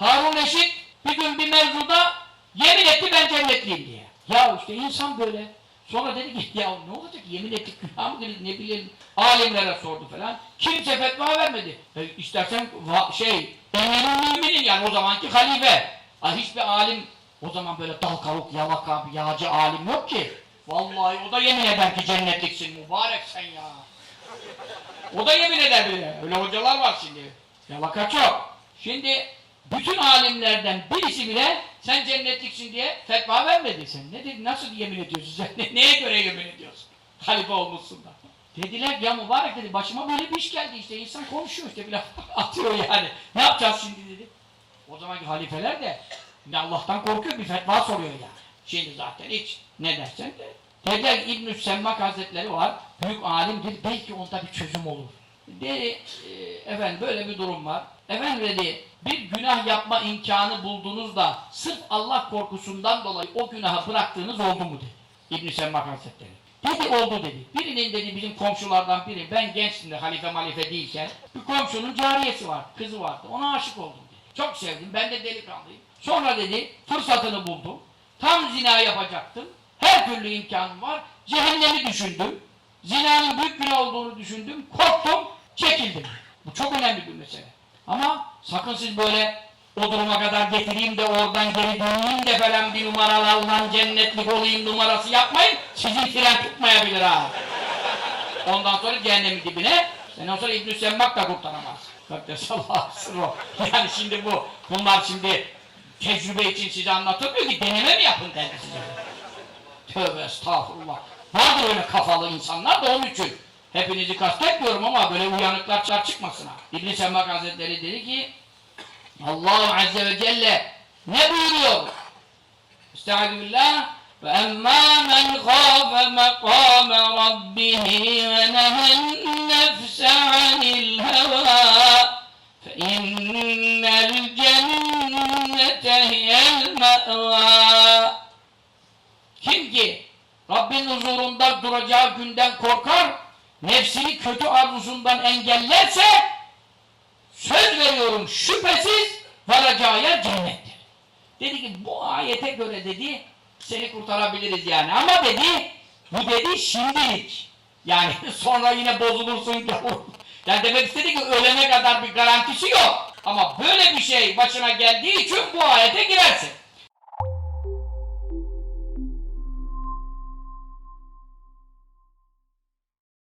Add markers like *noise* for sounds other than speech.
Harun Reşit bir gün bir mevzuda yemin etti ben cennetliyim diye. Ya işte insan böyle. Sonra dedi ki *laughs* ya ne olacak yemin ettik günah mı ne bileyim alimlere sordu falan. Kimse fetva vermedi. E, istersen şey emirül müminin yani o zamanki halife. Ha, hiçbir alim o zaman böyle dal kavuk yalaka yağcı alim yok ki. Vallahi o da yemin eder ki cennetliksin mübarek sen ya. O da yemin eder bile. Öyle hocalar var şimdi. Yalaka çok. Şimdi bütün alimlerden birisi bile sen cennetliksin diye fetva vermedi. Sen ne dedi, nasıl yemin ediyorsun sen? Ne- *laughs* Neye göre yemin ediyorsun? Halife olmuşsun da. Dediler ya mübarek dedi başıma böyle bir iş geldi işte insan konuşuyor işte bir *laughs* atıyor yani. Ne yapacağız şimdi dedi. O zamanki halifeler de Allah'tan korkuyor bir fetva soruyor yani. Şimdi zaten hiç ne dersen de. Dediler İbn-i Semmak Hazretleri var. Büyük alimdir. Belki onda bir çözüm olur. Dedi e, efendim böyle bir durum var. Efendim dedi bir günah yapma imkanı buldunuz da sırf Allah korkusundan dolayı o günahı bıraktığınız oldu mu dedi. İbn-i Semmak Hazretleri. Dedi oldu dedi. Birinin dedi bizim komşulardan biri ben gençtim de halife malife değilken bir komşunun cariyesi var, kızı vardı. Ona aşık oldum dedi. Çok sevdim. Ben de delikanlıyım. Sonra dedi fırsatını buldum. Tam zina yapacaktım. Her türlü imkanım var. Cehennemi düşündüm. Zinanın büyük günah olduğunu düşündüm. Korktum. Çekildim. Bu çok önemli bir mesele. Ama sakın siz böyle o duruma kadar getireyim de oradan geri döneyim de falan bir numaralarla cennetlik olayım numarası yapmayın. Sizin fren tutmayabilir ha. Ondan sonra cehennemin dibine Ondan sonra İbn-i Semmak da kurtaramaz. Kaddesallahu sırrı. Yani şimdi bu, bunlar şimdi tecrübe için size anlatılmıyor ki deneme mi yapın derdi size. Tövbe estağfurullah. Vardır öyle kafalı insanlar da onun için. Hepinizi kastetmiyorum ama böyle uyanıklar çıkar çıkmasın. İbn-i Semmak Hazretleri dedi ki Allah Azze ve Celle ne buyuruyor? Men khâfe mekâme rabbihi ve nehen nefse anil hevâ fe innel cennete hiyel me'vâ kim ki Rabbin huzurunda duracağı günden korkar, nefsini kötü arzusundan engellerse söz veriyorum şüphesiz varacağı yer cennettir. Dedi ki bu ayete göre dedi seni kurtarabiliriz yani ama dedi bu dedi şimdilik. Yani *laughs* sonra yine bozulursun gavur. Yani demek istedi ki ölene kadar bir garantisi yok. Ama böyle bir şey başına geldiği için bu ayete girersin.